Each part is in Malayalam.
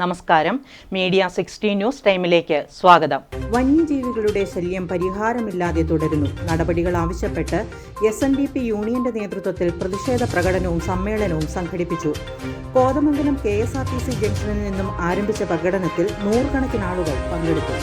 നമസ്കാരം. മീഡിയ സിക്സ്റ്റി ന്യൂസ് ടൈമിലേക്ക് സ്വാഗതം. വന്യജീവികളുടെ ശല്യം പരിഹാരമില്ലാതെ തുടരുന്നു. നടപടികൾ ആവശ്യപ്പെട്ട് എസ് എൻ ഡി പി യൂണിയന്റെ നേതൃത്വത്തിൽ പ്രതിഷേധ പ്രകടനവും സമ്മേളനവും സംഘടിപ്പിച്ചു. Kothamangalam K S R T C ജംഗ്ഷനിൽ നിന്നും ആരംഭിച്ച പ്രകടനത്തിൽ നൂറുകണക്കിനാളുകൾ പങ്കെടുത്തു.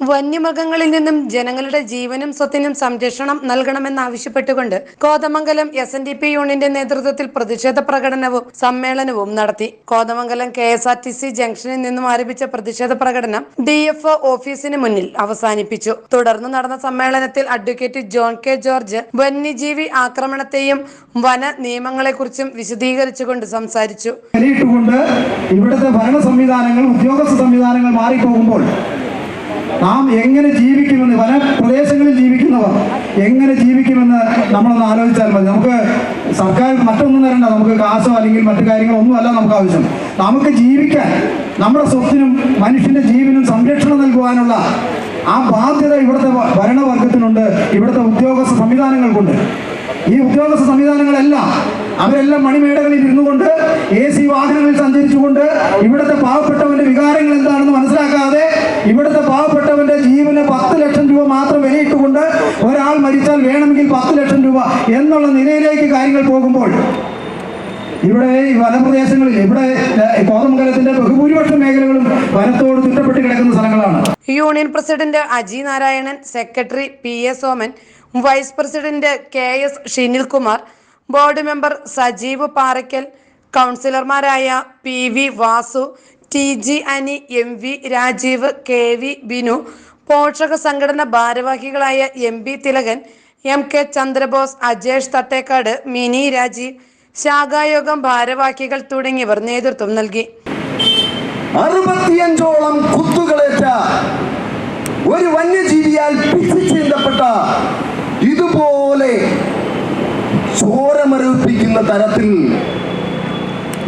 വന്യമൃഗങ്ങളിൽ നിന്നും ജനങ്ങളുടെ ജീവനും സ്വത്തിനും സംരക്ഷണം നൽകണമെന്നാവശ്യപ്പെട്ടുകൊണ്ട് Kothamangalam S N D P യൂണിയന്റെ നേതൃത്വത്തിൽ പ്രതിഷേധ പ്രകടനവും സമ്മേളനവും നടത്തി. Kothamangalam K S R T C ജംഗ്ഷനിൽ നിന്നും ആരംഭിച്ച പ്രതിഷേധ പ്രകടനം ഡി എഫ് ഓഫീസിന് മുന്നിൽ അവസാനിപ്പിച്ചു. തുടർന്ന് നടന്ന സമ്മേളനത്തിൽ അഡ്വക്കേറ്റ് ജോൺ കെ ജോർജ് വന്യജീവി ആക്രമണത്തെയും വന നിയമങ്ങളെക്കുറിച്ചും വിശദീകരിച്ചുകൊണ്ട് സംസാരിച്ചു. ഇവിടുത്തെ ഭരണ സംവിധാനങ്ങൾ ഉദ്യോഗസ്ഥ സംവിധാനങ്ങൾ മാറിപ്പോകുമ്പോൾ നാം എങ്ങനെ ജീവിക്കുമെന്ന് പല പ്രദേശങ്ങളിൽ ജീവിക്കുന്നവർ എങ്ങനെ ജീവിക്കുമെന്ന് നമ്മളൊന്ന് ആലോചിച്ചാൽ മതി. നമുക്ക് സർക്കാർ മറ്റൊന്നും തരണ്ട. നമുക്ക് കാശോ അല്ലെങ്കിൽ മറ്റു കാര്യങ്ങളോ ഒന്നുമല്ല നമുക്ക് ആവശ്യം. നമുക്ക് ജീവിക്കാൻ നമ്മുടെ സ്വത്തിനും മനുഷ്യന്റെ ജീവനും സംരക്ഷണം നൽകുവാനുള്ള ആ ബാധ്യത ഇവിടുത്തെ ഭരണവർഗത്തിനുണ്ട്. ഇവിടുത്തെ ഉദ്യോഗസ്ഥ സംവിധാനങ്ങൾക്കുണ്ട്. ഈ ഉദ്യോഗസ്ഥ സംവിധാനങ്ങളെല്ലാം അവരെല്ലാം മണിമേടകളിൽ ഇരുന്നു കൊണ്ട് എ സി വാഹനങ്ങളിൽ സഞ്ചരിച്ചുകൊണ്ട് ഇവിടുത്തെ പാവപ്പെട്ടവന്റെ വികാരങ്ങൾ എന്താണെന്ന് മനസ്സിലാക്കാതെ ഇവിടുത്തെ മരിച്ചാൽ വേണമെങ്കിൽ പത്ത് ലക്ഷം രൂപ എന്നുള്ള നിലയിലേക്ക് കാര്യങ്ങൾ പോകുമ്പോൾ ഇവിടെ ഈ വനപ്രദേശങ്ങളിൽ ഇവിടെ കോതമംഗലത്തിന്റെ ബഹുഭൂരിപക്ഷം മേഖലകളും വനത്തോട് ചുറ്റപ്പെട്ട് കിടക്കുന്ന സ്ഥലങ്ങളാണ്. Union president Aji Narayanan secretary P S Soman vice president K S Shinilkumar board member Sajeev Parakkal കൗൺസിലർമാരായ P V Vasu T G Ani M V Rajeev K V Binu പോഷക സംഘടന ഭാരവാഹികളായ M B Thilakan M K Chandrabose Ajesh Thattekkad Mini Rajeev ശാഖായോഗം ഭാരവാഹികൾ തുടങ്ങിയവർ നേതൃത്വം നൽകി. അറുപത്തിയഞ്ചോളം കുത്തുകളേറ്റ ഒരു വന്യജീവിയാൽ പിച്ചിച്ചീന്തപ്പെട്ട ഇതുപോലെ ചോരമരവിപ്പിക്കുന്ന തരത്തിൽ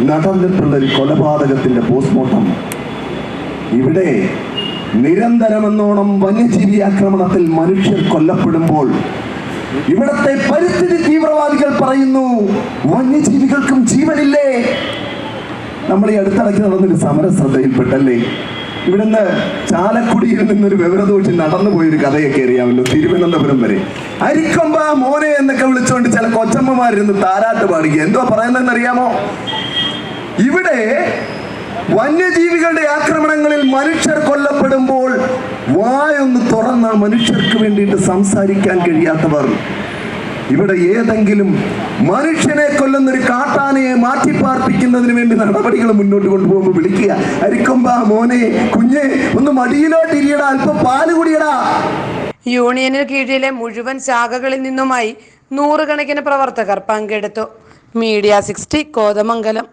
നടന്നിട്ടുള്ള ഒരു കൊലപാതകത്തിന്റെ പോസ്റ്റ്മോർട്ടം ഇവിടെ നിരന്തരമെന്നോണം വന്യജീവി ആക്രമണത്തിൽ മനുഷ്യർ കൊല്ലപ്പെടുമ്പോൾ ഇവിടത്തെ പരിസ്ഥിതി തീവ്രവാദികൾ പറയുന്നു വന്യജീവികൾക്കും ജീവനില്ലേ? നമ്മൾ ഈ അടുത്തിടയ്ക്ക് നടന്നൊരു സമര ശ്രദ്ധയിൽപ്പെട്ടല്ലേ ഇവിടുന്ന് ചാലക്കുടിയിൽ നിന്നൊരു വിവരദോഷി നടന്നു പോയൊരു കഥയൊക്കെ അറിയാമല്ലോ തിരുവനന്തപുരം വരെ. അരിക്കൊമ്പ മോനെ എന്നൊക്കെ വിളിച്ചുകൊണ്ട് ചില കൊച്ചമ്മമാരിന്ന് താരാട്ട് പാടുക എന്തോ പറയുന്നതെന്ന് അറിയാമോ ഇവിടെ വന്യജീവികളുടെ ആക്രമണങ്ങളിൽ മനുഷ്യർ കൊല്ലപ്പെടുമ്പോൾ വായൊന്ന് തുറന്ന മനുഷ്യർക്ക് വേണ്ടിയിട്ട് സംസാരിക്കാൻ കഴിയാത്തവർ. ഇവിടെ ഏതെങ്കിലും മനുഷ്യനെ കൊല്ലുന്ന ഒരു കാട്ടാനയെ മാറ്റിപ്പാർപ്പിക്കുന്നതിന് വേണ്ടി നടപടികൾ മുന്നോട്ട് കൊണ്ടുപോകുമ്പോൾ വിളിക്കുക. അരിക്കൊമ്പ മോനെ കുഞ്ഞെ ഒന്ന് മടിയിലോട്ട് ഇരിയടാ അല്പം പാൽ കുടിയടാ. യൂണിയന് കീഴിലെ മുഴുവൻ ശാഖകളിൽ നിന്നുമായി നൂറുകണക്കിന് പ്രവർത്തകർ പങ്കെടുത്തു. Media sixty Kothamangalam.